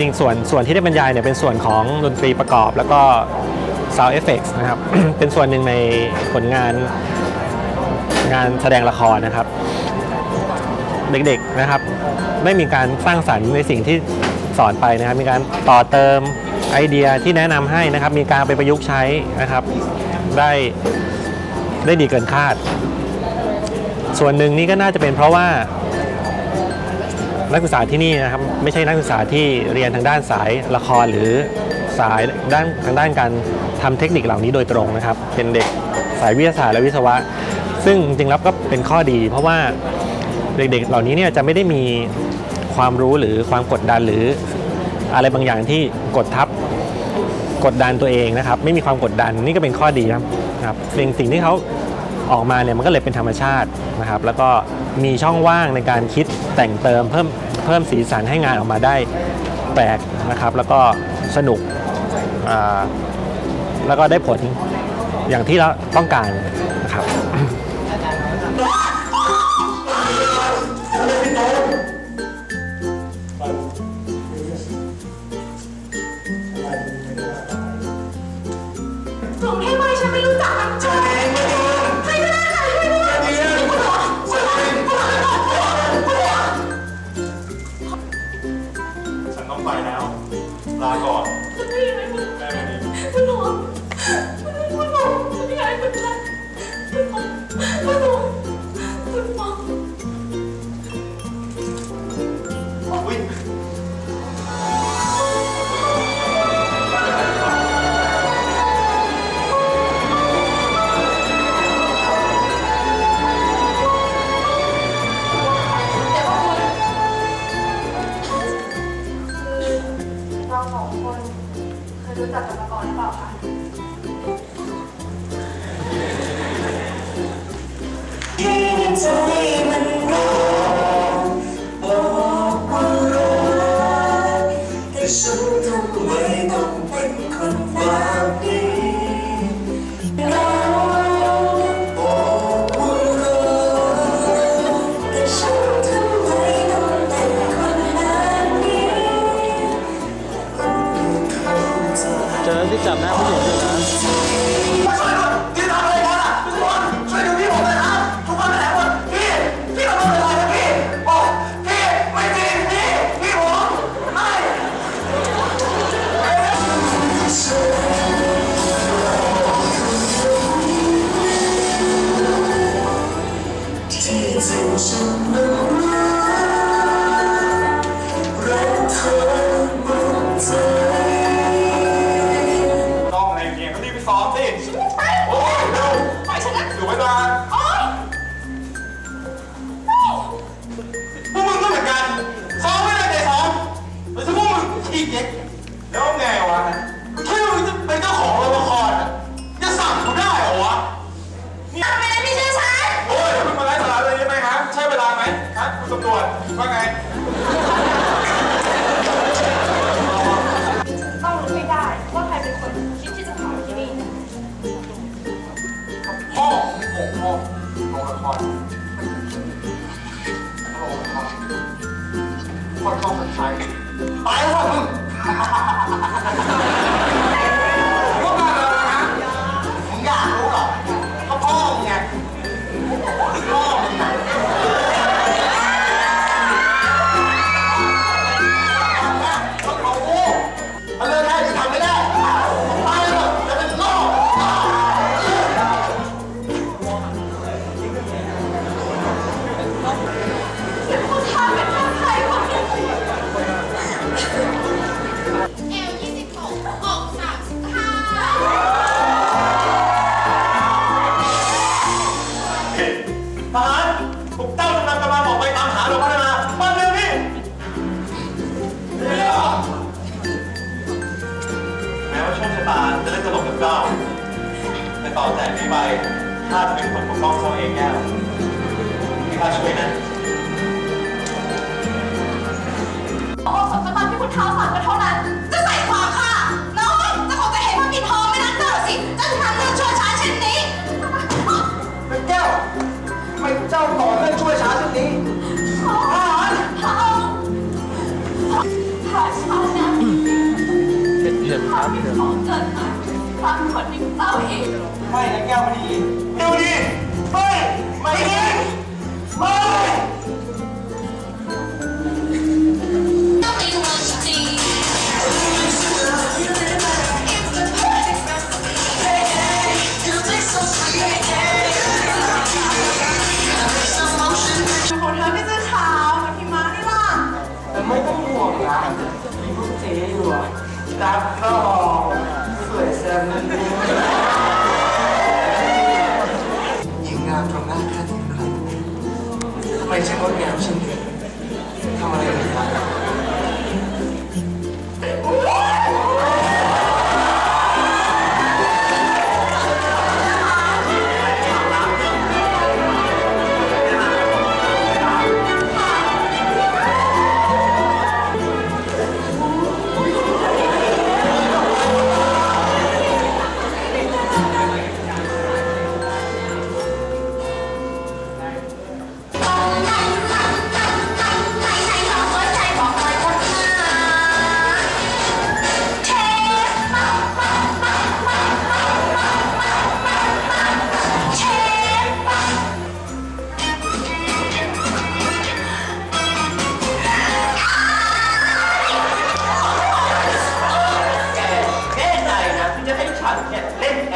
จริงๆ ส่วนส่วนที่ได้บรรยายเนี่ยเป็นส่วนของดนตรีประกอบแล้วก็ sound effects นะครับ เป็นส่วนหนึ่งในผลงานงานแสดงละครนะครับ เด็กๆนะครับ ได้มีการสร้างสรรค์ในสิ่งที่สอนไปนะครับ มีการต่อเติมไอเดียที่แนะนำให้นะครับ มีการไปประยุกต์ใช้นะครับ ได้ได้ดีเกินคาด ส่วนหนึ่งนี่ก็น่าจะเป็นเพราะว่า นักศึกษาที่นี่นะครับไม่ใช่นักศึกษาที่เรียนทางด้านสายละครหรือสายด้านทางด้านการทำเทคนิคเหล่านี้โดยตรงนะครับ เป็นเด็กสายวิทยาศาสตร์และวิศวะ ซึ่งจริงๆแล้วก็เป็นข้อดี เพราะว่าเด็กๆ เหล่านี้เนี่ยจะไม่ได้มีความรู้หรือความกดดันหรืออะไรบางอย่างที่กดทับกดดันตัวเองนะครับ ไม่มีความกดดันนี่ก็เป็นข้อดีครับครับสิ่งสิ่งที่เขา ออกมาเนี่ยมันก็เลยเป็นธรรมชาตินะครับ แล้วก็มีช่องว่างในการคิดแต่งเติมเพิ่มเพิ่มสีสันให้งานออกมาได้แปลกนะครับ แล้วก็สนุกแล้วก็ได้ผลอย่างที่เราต้องการ ลาก่อนคุณได้ยินไหมคุณแม่วันนี้คุณหลวงคุณหลวงฉันอยากให้คุณทัน เจอที่จับหน้าผู้หญิงด้วยนะที่ทำอะไรกันอะทุกคนช่วยดูพี่ผมหน่อยนะทุกคนไปไหนหมดพี่พี่ขอโทษเลยนพี่โอ้พี่ไม่จริงพี่พี่ผมไม่ที่จริงฉันนั้น ชคชะตาจะได้ตลกกับเจ้า แต่ต่อจากนี้ไปข้าจะเป็นคนปกป้องเจ้าเองแก้วที่ข้าช่วยนะโอ้สมบัติที่คุณเท้าสั่งก็เท่านั้น จะใส่ความค่ะน้อยจะคงจะเห็นว่าปิดทองไม่นักเจ้าสิจะทำเรื่องชั่วช้าเช่นนี้เป็นแก้วทำไมเจ้าก่อเรื่องช่วยช้าเช่นนี้ทหารทหารทค่ะชาตินะเามเผ็ดครับของเกิดมาความคนหนึ่งเต้าอีกไม่นะแก้วมณีแก้วดีไม่ไม่ดีไม่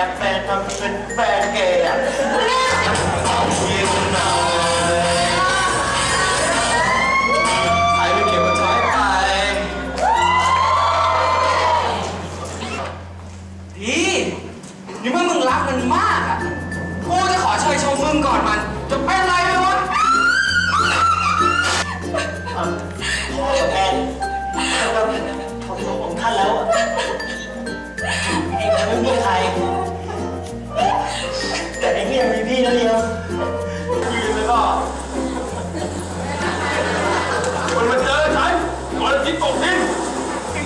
แอปแฟนทำเป็นแฟนเกย์อะยิ้มหน่อยใ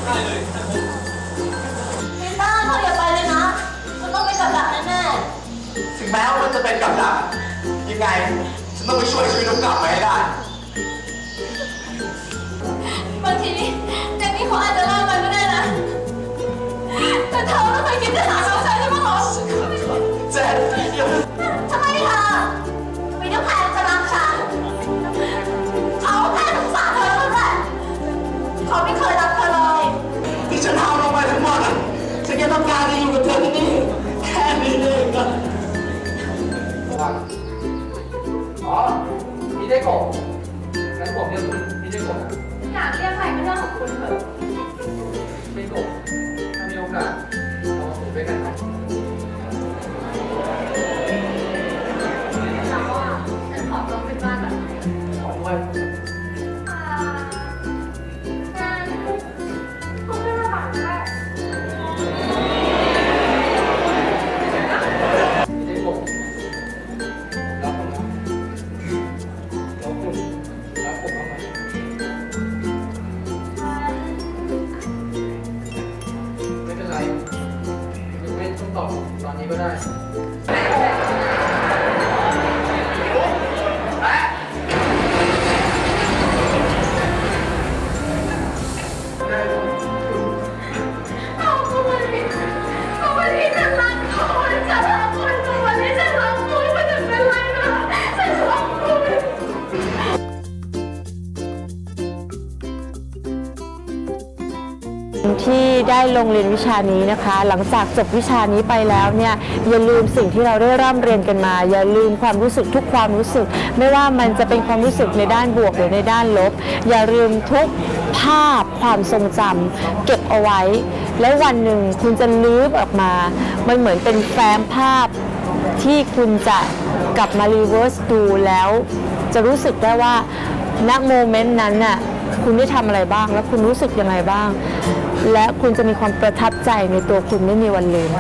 ลิต้าเธออย่าไปเลยนะ มันต้องเป็นกับดักแน่ถึงแม้ว่ามันจะเป็นกับดักยังไงฉันต้องไปช่วยชีวิตน้องกลับมาให้ได้ ๆบางทีนี่เจนนี่เขาอาจจะเล่าไปก็ได้นะ แต่เธอไม่เคยคิดจะหาน้ กบงั้นผมเรียกคุณพี่ได้กบอยากเรียกใครก็เรื่องของคุณเถอะ ตอน ที่ได้ลงเรียนวิชานี้นะคะ หลังจากจบวิชานี้ไปแล้วเนี่ยอย่าลืมสิ่งที่เราได้ร่ำเรียนกันมา อย่าลืมความรู้สึกทุกความรู้สึก ไม่ว่ามันจะเป็นความรู้สึกในด้านบวกหรือในด้านลบ อย่าลืมทุกภาพความทรงจำเก็บเอาไว้ แล้ววันหนึ่งคุณจะลื้อออกมามันเหมือนเป็นแฟ้มภาพที่คุณจะกลับมารีเวิร์สดูแล้ว จะรู้สึกได้ว่าณโมเมนต์นั้นน่ะ คุณได้ทำอะไรบ้าง แล้วคุณรู้สึกยังไงบ้าง และคุณจะมีความประทับใจในตัวคุณไม่มีวันลืม